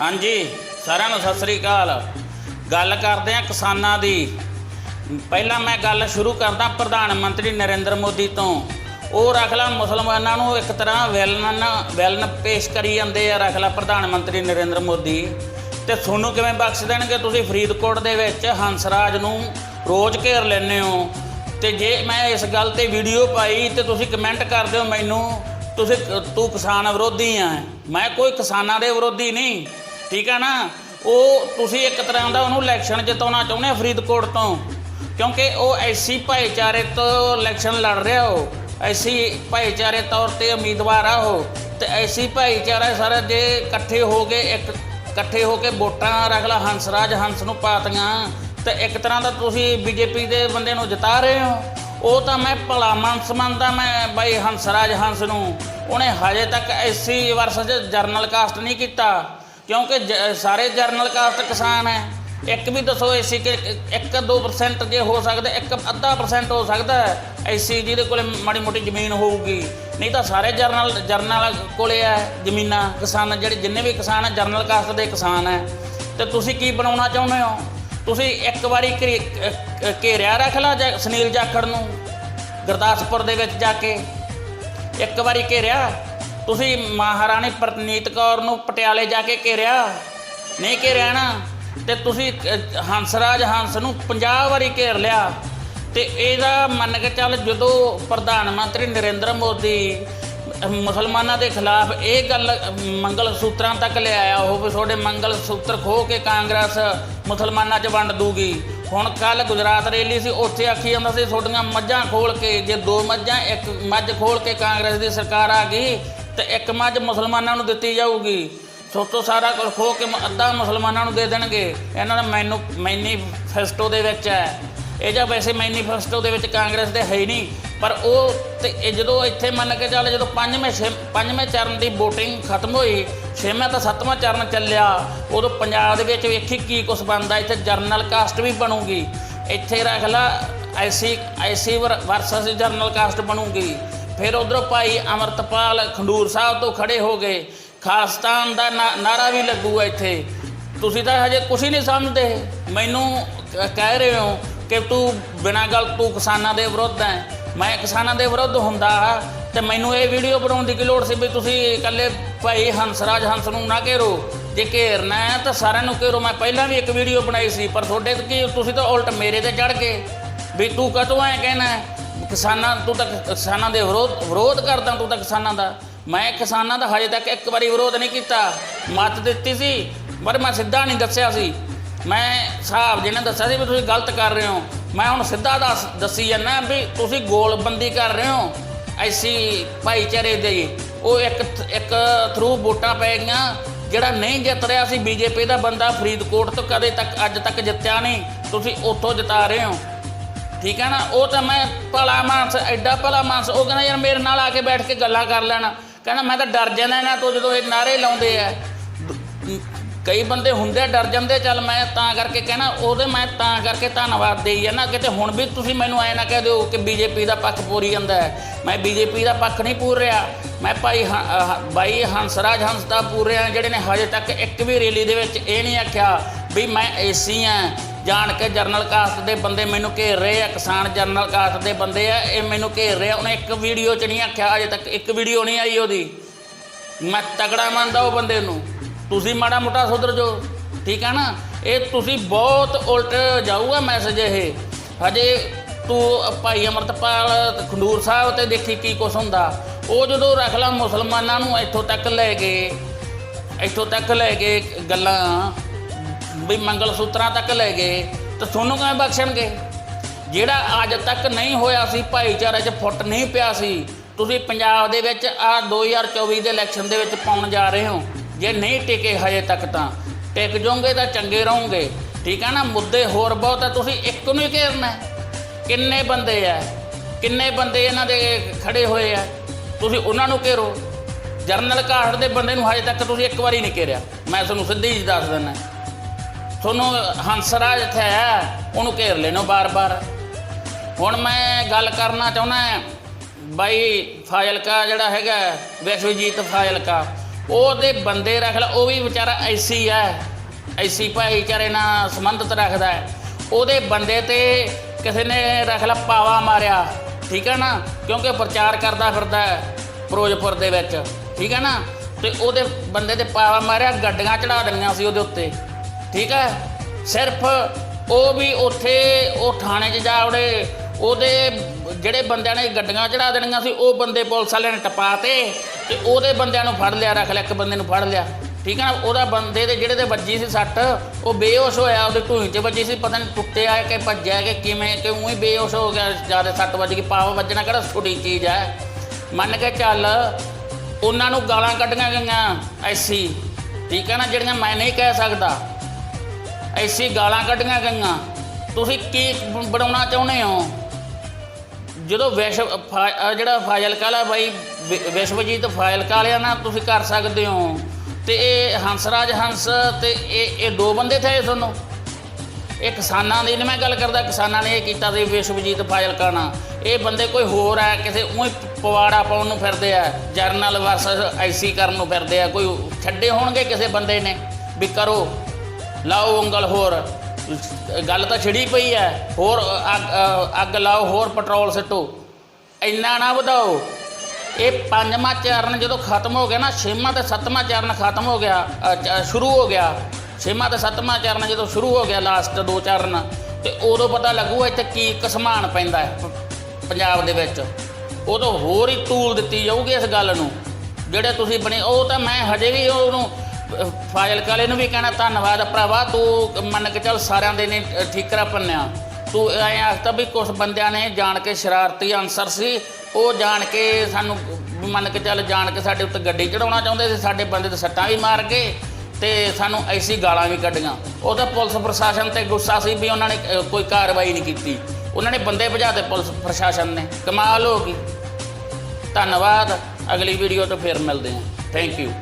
ਹਾਂਜੀ, ਸਾਰਿਆਂ ਨੂੰ ਸਤਿ ਸ੍ਰੀ ਅਕਾਲ। ਗੱਲ ਕਰਦੇ ਆ ਕਿਸਾਨਾਂ ਦੀ। ਪਹਿਲਾਂ ਮੈਂ ਗੱਲ ਸ਼ੁਰੂ ਕਰਦਾ ਪ੍ਰਧਾਨ ਮੰਤਰੀ ਨਰਿੰਦਰ ਮੋਦੀ ਤੋਂ। ਉਹ ਰਖਲਾ ਮੁਸਲਮਾਨਾਂ ਨੂੰ ਇੱਕ ਤਰ੍ਹਾਂ ਵੈਲਨ, ਵਿਲਨ ਪੇਸ਼ ਕਰੀ ਜਾਂਦੇ ਆ ਰਖਲਾ ਪ੍ਰਧਾਨ ਮੰਤਰੀ ਨਰਿੰਦਰ ਮੋਦੀ। ਤੇ ਤੁਹਾਨੂੰ ਕਿਵੇਂ ਬਖਸ਼ ਦੇਣਗੇ ਤੁਸੀਂ ਫਰੀਦਕੋਟ ਦੇ ਵਿੱਚ? ਹੰਸਰਾਜ ਨੂੰ ਰੋਜ਼ ਘੇਰ ਲੈਂਦੇ ਹੋ। ਤੇ ਜੇ ਮੈਂ ਇਸ ਗੱਲ ਤੇ ਵੀਡੀਓ ਪਾਈ ਤੇ ਤੁਸੀਂ ਕਮੈਂਟ ਕਰਦੇ ਹੋ ਮੈਨੂੰ, ਤੁਸੀਂ ਤੂੰ ਕਿਸਾਨ ਵਿਰੋਧੀ ਆ। ਮੈਂ ਕੋਈ ਕਿਸਾਨਾਂ ਦੇ ਵਿਰੋਧੀ ਨਹੀਂ। ਠੀਕ ਹੈ ਨਾ? ਉਹ ਤੁਸੀਂ ਇੱਕ ਤਰ੍ਹਾਂ ਦਾ ਉਹਨੂੰ ਇਲੈਕਸ਼ਨ ਜਿਤਾਉਣਾ ਚਾਹੁੰਦੇ ਫਰੀਦਕੋਟ ਤੋਂ। ਕਿਉਂਕਿ ਉਹ ਐਸੀ ਭਾਈਚਾਰੇ ਤੋਂ ਇਲੈਕਸ਼ਨ ਲੜ ਰਿਹਾ ਹੋ ਐਸੀ ਭਾਈਚਾਰੇ ਤੌਰ ਤੇ ਉਮੀਦਵਾਰ ਆ ਉਹ। ਤੇ ਐਸੀ ਭਾਈਚਾਰਾ ਸਾਰਾ ਜੇ ਇਕੱਠੇ ਹੋ ਕੇ ਇੱਕ, ਇਕੱਠੇ ਹੋ ਕੇ ਵੋਟਾਂ ਰੱਖ ਲਾ ਹੰਸਰਾਜ ਹੰਸ ਨੂੰ ਪਾਤੀਆਂ, ਤੇ ਇੱਕ ਤਰ੍ਹਾਂ ਦਾ ਤੁਸੀਂ ਬੀਜੇਪੀ ਦੇ ਬੰਦੇ ਨੂੰ ਜਿਤਾ ਰਹੇ ਹੋ। ਉਹ ਤਾਂ ਮੈਂ ਭਲਾ ਮਨਸ ਮੰਨਦਾ ਮੈਂ ਬਾਈ ਹੰਸਰਾਜ ਹੰਸ ਨੂੰ। ਉਹਨੇ ਹਜੇ ਤੱਕ ਐਸੀ ਵਰਸ 'ਚ ਜਰਨਲ ਕਾਸਟ ਨਹੀਂ ਕੀਤਾ। ਕਿਉਂਕਿ ਜ- ਸਾਰੇ ਜਰਨਲ ਕਾਸਟ ਕਿਸਾਨ ਹੈ। ਇੱਕ ਵੀ ਦੱਸੋ ਐਸੀ ਕਿ 1-2% ਜੇ ਹੋ ਸਕਦਾ, ਇੱਕ ਅੱਧਾ ਪਰਸੈਂਟ ਹੋ ਸਕਦਾ ਐਸੀ ਜਿਹਦੇ ਕੋਲੇ ਮਾੜੀ ਮੋਟੀ ਜ਼ਮੀਨ ਹੋਊਗੀ। ਨਹੀਂ ਤਾਂ ਸਾਰੇ ਜਰਨਲ ਜਰਨਲ ਕੋਲੇ ਹੈ ਜ਼ਮੀਨਾਂ। ਕਿਸਾਨ ਜਿਹੜੇ ਜਿੰਨੇ ਵੀ ਕਿਸਾਨ ਹੈ, ਜਰਨਲ ਕਾਸਟ ਦੇ ਕਿਸਾਨ ਹੈ। ਤੇ ਤੁਸੀਂ ਕੀ ਬਣਾਉਣਾ ਚਾਹੁੰਦੇ ਹੋ? ਤੁਸੀਂ ਇੱਕ ਵਾਰੀ ਘੇ- ਅ- ਅ- ਘੇਰਿਆ ਰੱਖ ਲਾ ਜਾ- ਸੁਨੀਲ ਜਾਖੜ ਨੂੰ, ਗੁਰਦਾਸਪੁਰ ਦੇ ਵਿੱਚ ਜਾ ਕੇ। ਇੱਕ ਵਾਰੀ ਘੇਰਿਆ। ਤੁਸੀਂ ਮਹਾਰਾਣੀ ਪ੍ਰਨੀਤ ਕੌਰ ਨੂੰ ਪਟਿਆਲੇ ਜਾ ਕੇ ਘੇਰਿਆ? ਨਹੀਂ ਘੇਰਿਆ ਨਾ। ਤੇ ਤੁਸੀਂ ਅ, ਹੰਸਰਾਜ ਹੰਸ ਨੂੰ 50 ਵਾਰੀ ਘੇਰ ਲਿਆ। ਤੇ ਇਹਦਾ ਮੰਨ ਕੇ ਚੱਲ ਜਦੋਂ ਪ੍ਰਧਾਨ ਮੰਤਰੀ ਨਰਿੰਦਰ ਮੋਦੀ ਮੁਸਲਮਾਨਾਂ ਦੇ ਖਿਲਾਫ ਇਹ ਗੱਲ ਮੰਗਲ ਸੂਤਰਾਂ ਤੱਕ ਲਿਆਇਆ ਉਹ ਵੀ ਤੁਹਾਡੇ ਮੰਗਲ ਸੂਤਰ ਖੋ ਕੇ ਕਾਂਗਰਸ ਮੁਸਲਮਾਨਾਂ 'ਚ ਵੰਡ ਦੂਗੀ। ਹੁਣ ਕੱਲ ਗੁਜਰਾਤ ਰੈਲੀ ਸੀ ਉੱਥੇ ਆਖੀ ਜਾਂਦਾ ਸੀ ਤੁਹਾਡੀਆਂ ਮੱਝਾਂ ਖੋਲ ਕੇ ਜੇ ਦੋ ਮੱਝਾਂ ਇੱਕ ਮੱਝ ਖੋਲ ਕੇ ਕਾਂਗਰਸ ਦੀ ਸਰਕਾਰ ਆ ਗਈ ਤੇ ਇੱਕ ਮੱਝ ਮੁਸਲਮਾਨਾਂ ਨੂੰ ਦਿੱਤੀ ਜਾਊਗੀ। ਸੋਤੋ ਸਾਰਾ ਕੁਝ ਖੋ ਕੇ ਅੱਧਾ ਮੁਸਲਮਾਨਾਂ ਨੂੰ ਦੇ ਦੇਣਗੇ। ਇਹਨਾਂ ਦਾ ਮੈਨੂੰ, ਮੈਨੀਫੈਸਟੋ ਦੇ ਵਿੱਚ ਹੈ। ਇਹ ਜਾਂ ਵੈਸੇ ਮੈਨੀਫੈਸਟੋ ਦੇ ਵਿੱਚ ਕਾਂਗਰਸ ਦੇ ਹੈ ਹੀ ਨਹੀਂ। ਪਰ ਉਹ ਤੇ ਇਹ ਜਦੋਂ ਇੱਥੇ ਮੰਨ ਕੇ ਚੱਲ ਜਦੋਂ ਪੰਜਵੇਂ ਛੇ- ਪੰਜਵੇਂ ਚਰਨ ਦੀ VOTING ਖਤਮ ਹੋਈ, ਛੇਵਾਂ ਤਾਂ ਸੱਤਵਾਂ ਚਰਨ ਚੱਲਿਆ। ਉਦੋਂ ਪੰਜਾਬ ਦੇ ਵਿੱਚ ਵੇਖੀ ਕੀ ਕੁਝ ਬਣਦਾ। ਇੱਥੇ ਜਰਨਲ ਕਾਸਟ ਵੀ ਬਣੂਗੀ। ਇੱਥੇ ਰੱਖ ਲਾ SC SC versus general caste ਬਣੂਗੀ। ਫਿਰ ਉਧਰੋਂ ਭਾਈ ਅਮਰਤਪਾਲ ਖੰਡੂਰ ਸਾਹਿਬ ਤੋਂ ਖੜੇ ਹੋ ਗਏ। ਖਾਲਸਤਾਨ ਦਾ ਨਾ- ਨਾਰਾ ਵੀ ਲੱਗੂਗਾ ਇੱਥੇ। ਤੁਸੀਂ ਤਾਂ ਹਜੇ ਕੁਝ ਹੀ ਨਹੀਂ ਸਮਝਦੇ। ਮੈਨੂੰ ਕਹਿ ਰਹੇ ਹੋ ਕਿ ਤੂੰ ਬਿਨਾਂ ਗੱਲ ਤੂੰ ਕਿਸਾਨਾਂ ਦੇ ਵਿਰੁੱਧ ਹੈ ਮੈਂ ਕਿਸਾਨਾਂ ਦੇ ਵਿਰੁੱਧ ਹੁੰਦਾ ਤੇ ਮੈਨੂੰ ਇਹ ਵੀਡੀਓ ਬਣਾਉਣ ਦੀ ਕੀ ਲੋੜ ਸੀ ਵੀ ਤੁਸੀਂ ਇਕੱਲੇ ਭਾਈ ਹੰਸਰਾਜ ਹੰਸ ਨੂੰ ਨਾ ਘੇਰੋ। ਜੇ ਘੇਰਨਾ ਹੈ ਤਾਂ ਸਾਰਿਆਂ ਨੂੰ ਘੇਰੋ। ਮੈਂ ਪਹਿਲਾਂ ਵੀ ਇੱਕ ਵੀਡੀਓ ਬਣਾਈ ਸੀ, ਪਰ ਤੁਹਾਡੇ ਕੀ, ਤੁਸੀਂ ਤਾਂ ਉਲਟ ਮੇਰੇ ਤੇ ਚੜ ਗਏ। ਵੀ ਤੂੰ ਕਦੋਂ ਐ ਕਹਿਣਾ ਕਿਸਾਨਾਂ ਤੂੰ ਤਾਂ ਕਿਸਾਨਾਂ ਦੇ ਵਿਰੋਧ ਵਿਰੋਧ ਕਰਦਾ ਤੂੰ ਤਾਂ ਕਿਸਾਨਾਂ ਦਾ। ਮੈਂ ਕਿਸਾਨਾਂ ਦਾ ਹਜੇ ਤੱਕ ਇੱਕ ਵਾਰੀ ਵਿਰੋਧ ਨਹੀਂ ਕੀਤਾ। ਮਤ ਦਿੱਤੀ ਸੀ, ਪਰ ਮੈਂ ਸਿੱਧਾ ਨਹੀਂ ਦੱਸਿਆ ਸੀ। ਮੈਂ ਸਾਹਿਬ ਜੀ ਨੇ ਦੱਸਿਆ ਸੀ ਵੀ ਤੁਸੀਂ ਗਲਤ ਕਰ ਰਹੇ ਹੋ। ਮੈਂ ਹੁਣ ਸਿੱਧਾ ਦੱਸ, ਦੱਸੀ ਜਾਂਦਾ ਵੀ ਤੁਸੀਂ ਗੋਲਬੰਦੀ ਕਰ ਰਹੇ ਹੋ। ਐਸੀ ਭਾਈਚਾਰੇ ਦੇ ਉਹ ਇੱਕ ਇੱਕ ਥਰੂ ਵੋਟਾਂ ਪੈ ਗਈਆਂ, ਜਿਹੜਾ ਨਹੀਂ ਜਿੱਤ ਰਿਹਾ ਸੀ ਬੀਜੇਪੀ ਦਾ ਬੰਦਾ ਫਰੀਦਕੋਟ ਤੋਂ ਕਦੇ ਤੱਕ, ਅੱਜ ਤੱਕ ਜਿੱਤਿਆ ਨਹੀਂ। ਤੁਸੀਂ ਉੱਥੋਂ ਜਿਤਾ ਰਹੇ ਹੋ। ਠੀਕ ਹੈ ਨਾ? ਉਹ ਤਾਂ ਮੈਂ ਭਲਾ ਮਾਨਸ, ਐਡਾ ਭਲਾ ਮਾਨਸ, ਉਹ ਕਹਿੰਦਾ ਯਾਰ ਮੇਰੇ ਨਾਲ ਆ ਕੇ ਬੈਠ ਕੇ ਗੱਲਾਂ ਕਰ ਲੈਣਾ। ਕਹਿੰਦਾ ਮੈਂ ਤਾਂ ਡਰ ਜਾਂਦਾ ਇਹਨਾਂ ਤੋਂ ਜਦੋਂ ਇਹ ਨਾਰੇ ਲਾਉਂਦੇ ਆ। ਕਈ ਬੰਦੇ ਹੁੰਦੇ ਡਰ ਜਾਂਦੇ, ਚੱਲ ਮੈਂ ਤਾਂ ਕਰਕੇ ਕਹਿਣਾ, ਉਹਦੇ ਮੈਂ ਤਾਂ ਕਰਕੇ ਧੰਨਵਾਦ ਦੇਈ ਜਾਂਦਾ। ਕਿਤੇ ਹੁਣ ਵੀ ਤੁਸੀਂ ਮੈਨੂੰ ਐ ਨਾ ਕਹਿ ਦਿਓ ਕਿ ਬੀਜੇਪੀ ਦਾ ਪੱਖ ਪੂਰੀ ਜਾਂਦਾ ਹੈ। ਮੈਂ ਬੀਜੇਪੀ ਦਾ ਪੱਖ ਨਹੀਂ ਪੂਰ ਰਿਹਾ। ਮੈਂ ਭਾਈ ਹ- ਅਹ ਬਾਈ ਹੰਸਰਾਜ ਹੰਸ ਦਾ ਪੂਰ ਰਿਹਾ, ਜਿਹੜੇ ਨੇ ਹਜੇ ਤੱਕ ਇੱਕ ਵੀ ਰੈਲੀ ਦੇ ਵਿੱਚ ਇਹ ਨਹੀਂ ਆਖਿਆ ਵੀ ਮੈਂ ਏਸੀ ਆ ਜਾਣ ਕੇ ਜਰਨਲ ਕਾਸਟ ਦੇ ਬੰਦੇ ਮੈਨੂੰ ਘੇਰ ਰਹੇ ਆ, ਕਿਸਾਨ ਜਰਨਲ ਕਾਸਟ ਦੇ ਬੰਦੇ ਆ, ਇਹ ਮੈਨੂੰ ਘੇਰ ਰਹੇ ਆ। ਉਹਨੇ ਇੱਕ ਵੀਡੀਓ 'ਚ ਨਹੀਂ ਆਖਿਆ, ਅਜੇ ਤੱਕ ਇੱਕ ਵੀਡੀਓ ਨਹੀਂ ਆਈ ਉਹਦੀ। ਮੈਂ ਤਗੜਾ ਮੰਨਦਾ ਉਹ ਬੰਦੇ ਨੂੰ। ਤੁਸੀਂ ਮਾੜਾ ਮੋਟਾ ਸੁਧਰ ਜੋ ਠੀਕ ਹੈ ਨਾ? ਇਹ ਤੁਸੀਂ ਬਹੁਤ ਉਲਟ ਜਾਊਗਾ ਮੈਸੇਜ ਇਹ। ਹਜੇ ਤੂੰ ਭਾਈ ਅਮਰਤਪਾਲ ਖੰਡੂਰ ਸਾਹਿਬ ਤੇ ਦੇਖੀ ਕੀ ਕੁਛ ਹੁੰਦਾ। ਉਹ ਜਦੋਂ ਰੱਖ ਲਾ ਮੁਸਲਮਾਨਾਂ ਨੂੰ, ਇੱਥੋਂ ਤੱਕ ਲੈ ਗਏ ਇੱਥੋਂ ਤੱਕ ਲੈ ਗਏ ਗੱਲਾਂ ਵੀ ਮੰਗਲ ਸੂਤਰਾਂ ਤੱਕ ਲੈ ਗਏ ਤਾਂ ਤੁਹਾਨੂੰ ਕਿਵੇਂ ਬਖਸ਼ਣਗੇ? ਜਿਹੜਾ ਅੱਜ ਤੱਕ ਨਹੀਂ ਹੋਇਆ ਸੀ, ਭਾਈਚਾਰੇ 'ਚ ਫੁੱਟ ਨਹੀਂ ਪਿਆ ਸੀ, ਤੁਸੀਂ ਪੰਜਾਬ ਦੇ ਵਿੱਚ ਆ 2024 ਦੇ ਇਲੈਕਸ਼ਨ ਦੇ ਵਿੱਚ ਪਾਉਣ ਜਾ ਰਹੇ ਹੋ। ਜੇ ਨਹੀਂ ਟਿਕੇ ਹਜੇ ਤੱਕ ਤਾਂ, ਟਿਕ ਜਾਓਗੇ ਤਾਂ ਚੰਗੇ ਰਹੋਗੇ। ਠੀਕ ਹੈ ਨਾ? ਮੁੱਦੇ ਹੋਰ ਬਹੁਤ ਆ, ਤੁਸੀਂ ਇੱਕ ਨੂੰ ਹੀ ਘੇਰਨਾ। ਕਿੰਨੇ ਬੰਦੇ ਆ? ਕਿੰਨੇ ਬੰਦੇ ਇਹਨਾਂ ਦੇ ਖੜੇ ਹੋਏ ਆ? ਤੁਸੀਂ ਉਹਨਾਂ ਨੂੰ ਘੇਰੋ। ਜਰਨਲ ਕਾਸਟ ਦੇ ਬੰਦੇ ਨੂੰ ਹਜੇ ਤੱਕ ਤੁਸੀਂ ਇੱਕ ਵਾਰੀ ਨਹੀਂ ਘੇਰਿਆ। ਮੈਂ ਤੁਹਾਨੂੰ ਸਿੱਧੀ ਜੀ ਦੱਸ ਦਿੰਦਾ। ਤੁਹਾਨੂੰ ਹੰਸਰਾਜ ਇੱਥੇ ਹੈ, ਉਹਨੂੰ ਘੇਰ ਲੈਣੋ ਬਾਰ-ਬਾਰ। ਹੁਣ ਮੈਂ ਗੱਲ ਕਰਨਾ ਚਾਹੁੰਦਾ ਬਾਈ ਫਾਜ਼ਿਲਕਾ ਜਿਹੜਾ ਹੈਗਾ ਵਿਸ਼ਵਜੀਤ ਫਾਜ਼ਿਲਕਾ, ਉਹਦੇ ਬੰਦੇ ਰੱਖ ਲਾ, ਉਹ ਵੀ ਵਿਚਾਰਾ ਐਸੀ ਹੈ, ਐਸੀ ਭਾਈਚਾਰੇ ਨਾਲ ਸੰਬੰਧਤ ਰੱਖਦਾ ਹੈ। ਉਹਦੇ ਬੰਦੇ ਤੇ ਕਿਸੇ ਨੇ ਰੱਖ ਲਾ ਪਾਵਾ ਮਾਰਿਆ, ਠੀਕ ਹੈ ਨਾ? ਕਿਉਂਕਿ ਪ੍ਰਚਾਰ ਕਰਦਾ ਫਿਰਦਾ ਹੈ ਫਿਰੋਜ਼ਪੁਰ ਦੇ ਵਿੱਚ, ਠੀਕ ਹੈ ਨਾ? ਤੇ ਉਹਦੇ ਬੰਦੇ ਤੇ ਪਾਵਾ ਮਾਰਿਆ, ਗੱਡੀਆਂ ਚੜਾ ਦਿੰਦੀਆਂ ਸੀ ਉਹਦੇ ਉੱਤੇ। ਠੀਕ ਹੈ? ਸਿਰਫ ਉਹ ਵੀ ਉੱਥੇ, ਉਹ ਥਾਣੇ 'ਚ ਜਾ ਵੜੇ, ਉਹਦੇ ਜਿਹੜੇ ਬੰਦਿਆਂ ਨੇ ਗੱਡੀਆਂ ਚੜਾ ਦੇਣੀਆਂ ਸੀ, ਉਹ ਬੰਦੇ ਪੁਲਿਸ ਵਾਲਿਆਂ ਨੇ ਟਪਾਤੇ ਤੇ ਉਹਦੇ ਬੰਦਿਆਂ ਨੂੰ ਫੜ ਲਿਆ, ਰੱਖ ਲਿਆ, ਇੱਕ ਬੰਦੇ ਨੂੰ ਫੜ ਲਿਆ। ਠੀਕ ਹੈ ਨਾ? ਉਹਦਾ ਬੰਦੇ ਦੇ ਜਿਹੜੇ ਤੇ ਵੱਜੀ ਸੀ ਸੱਟ, ਉਹ ਬੇਹੋਸ਼ ਹੋਇਆ, ਉਹਦੇ ਢੂਹੀ 'ਚ ਵੱਜੀ ਸੀ, ਪਤਾ ਨਹੀਂ ਟੁੱਟਿਆ ਕਿ ਭੱਜਿਆ ਕਿ ਕਿਵੇਂ, ਕਿ ਉਹੀ ਬੇਹੋਸ਼ ਹੋ ਗਿਆ, ਜ਼ਿਆਦਾ ਸੱਟ ਵੱਜ ਗਈ ਪਾਵ ਵੱਜਣਾ ਕਿਹੜਾ ਛੋਟੀ ਚੀਜ਼ ਹੈ। ਮੰਨ ਕੇ ਚੱਲ, ਉਹਨਾਂ ਨੂੰ ਗਾਲਾਂ ਕੱਢੀਆਂ ਗਈਆਂ, ਐਸੀ। ਠੀਕ ਹੈ ਨਾ? ਜਿਹੜੀਆਂ ਮੈਂ ਨਹੀਂ ਕਹਿ ਸਕਦਾ। ਐਸੀ ਗਾਲਾਂ ਕੱਢੀਆਂ ਗਈਆਂ। ਤੁਸੀਂ ਕੀ ਬਣਾਉਣਾ ਚਾਹੁੰਦੇ ਹੋ? ਜਦੋਂ ਵਿਸ਼ਵ, ਫਾ- ਜਿਹੜਾ ਫਾਜ਼ਿਲਕਾ ਵਾਲਾ ਬਾਈ, ਵਿ- ਵਿਸ਼ਵਜੀਤ ਫਾਜ਼ਿਲਕਾ ਵਾਲਿਆਂ ਨਾਲ ਤੁਸੀਂ ਕਰ ਸਕਦੇ ਹੋ। ਤੇ ਇਹ ਹੰਸਰਾਜ ਹੰਸ ਤੇ ਇਹ ਇਹ ਦੋ ਬੰਦੇ ਥੇ ਤੁਹਾਨੂੰ। ਇਹ ਕਿਸਾਨਾਂ ਦੀ ਨਹੀਂ ਮੈਂ ਗੱਲ ਕਰਦਾ, ਕਿਸਾਨਾਂ ਨੇ ਇਹ ਕੀਤਾ ਸੀ ਵਿਸ਼ਵਜੀਤ ਫਾਜ਼ਿਲਕਾ ਨਾਲ। ਇਹ ਬੰਦੇ ਕੋਈ ਹੋਰ ਹੈ, ਕਿਸੇ ਉਹੀ ਪਵਾੜਾ ਪਾਉਣ ਨੂੰ ਫਿਰਦੇ ਆ, ਜਰਨਲ ਵਰਸਸ ਐਸੀ ਕਰਨ ਨੂੰ ਫਿਰਦੇ ਆ, ਕੋਈ ਛੱਡੇ ਹੋਣਗੇ ਕਿਸੇ ਬੰਦੇ ਨੇ? ਵੀ ਕਰੋ। ਲਾਓ ਉਂਗਲ ਹੋਰ। ਗੱਲ ਤਾਂ ਛਿੜੀ ਪਈ ਹੈ ਹੋਰ, ਅੱਗ ਅੱਗ ਲਾਓ, ਹੋਰ ਪੈਟਰੋਲ ਸਿੱਟੋ। ਇੰਨਾ ਨਾ ਵਧਾਓ। ਇਹ ਪੰਜਵਾਂ ਚਰਨ ਜਦੋਂ ਖਤਮ ਹੋ ਗਿਆ ਨਾ, ਛੇਵਾਂ ਤੇ ਸੱਤਵਾਂ ਚਰਨ ਖਤਮ ਹੋ ਗਿਆ ਸ਼ੁਰੂ ਹੋ ਗਿਆ। ਛੇਵਾਂ ਤੇ ਸੱਤਵਾਂ ਚਰਨ ਜਦੋਂ ਸ਼ੁਰੂ ਹੋ ਗਿਆ ਲਾਸਟ ਦੋ ਚਰਨ, ਤੇ ਉਦੋਂ ਪਤਾ ਲੱਗੂਗਾ ਇੱਥੇ ਕੀ ਕਸਮਾਨ ਪੈਂਦਾ ਹੈ ਪੰਜਾਬ ਦੇ ਵਿੱਚ। ਉਦੋਂ ਹੋਰ ਹੀ ਤੂਲ ਦਿੱਤੀ ਜਾਊਗੀ ਇਸ ਗੱਲ ਨੂੰ। ਜਿਹੜੇ ਤੁਸੀਂ ਬਣੇ, ਉਹ ਤਾਂ ਮੈਂ ਹਜੇ ਵੀ ਉਹਨੂੰ ਅਹ, ਫਾਜ਼ਿਲ ਕਾਲੇ ਨੂੰ ਵੀ ਕਹਿਣਾ ਧੰਨਵਾਦ ਭਰਾਵਾ ਤੂੰ ਮੰਨ ਕੇ ਚੱਲ ਸਾਰਿਆਂ ਦੇ ਨੇ ਠੀਕਰਾ ਪੰਨਿਆ। ਤੂੰ ਐਂ ਆਖਤਾ ਵੀ ਕੁਝ ਬੰਦਿਆਂ ਨੇ ਜਾਣ ਕੇ ਸ਼ਰਾਰਤੀ ਅਨਸਰ ਸੀ ਉਹ ਜਾਣ ਕੇ ਸਾਨੂੰ ਮੰਨ ਕੇ ਚੱਲ ਜਾਣ ਕੇ ਸਾਡੇ ਉੱਤੇ ਗੱਡੀ ਚੜਾਉਣਾ ਚਾਹੁੰਦੇ ਸੀ ਸਾਡੇ ਬੰਦੇ ਤੇ ਸੱਟਾਂ ਵੀ ਮਾਰ ਗਏ ਤੇ ਸਾਨੂੰ ਐਸੀ ਗਾਲਾਂ ਵੀ ਕੱਢੀਆਂ। ਉਹ ਤਾਂ ਪੁਲਿਸ ਪ੍ਰਸ਼ਾਸਨ ਤੇ ਗੁੱਸਾ ਸੀ ਵੀ ਉਹਨਾਂ ਨੇ ਕੋਈ ਕਾਰਵਾਈ ਨਹੀਂ ਕੀਤੀ। ਉਹਨਾਂ ਨੇ ਬੰਦੇ ਭਜਾਤੇ ਪੁਲਿਸ ਪ੍ਰਸ਼ਾਸਨ ਨੇ। ਕਮਾਲ ਹੋ ਗਈ। ਧੰਨਵਾਦ। ਅਗਲੀ ਵੀਡੀਓ ਤੋਂ ਫਿਰ ਮਿਲਦੇ ਹਾਂ। Thank you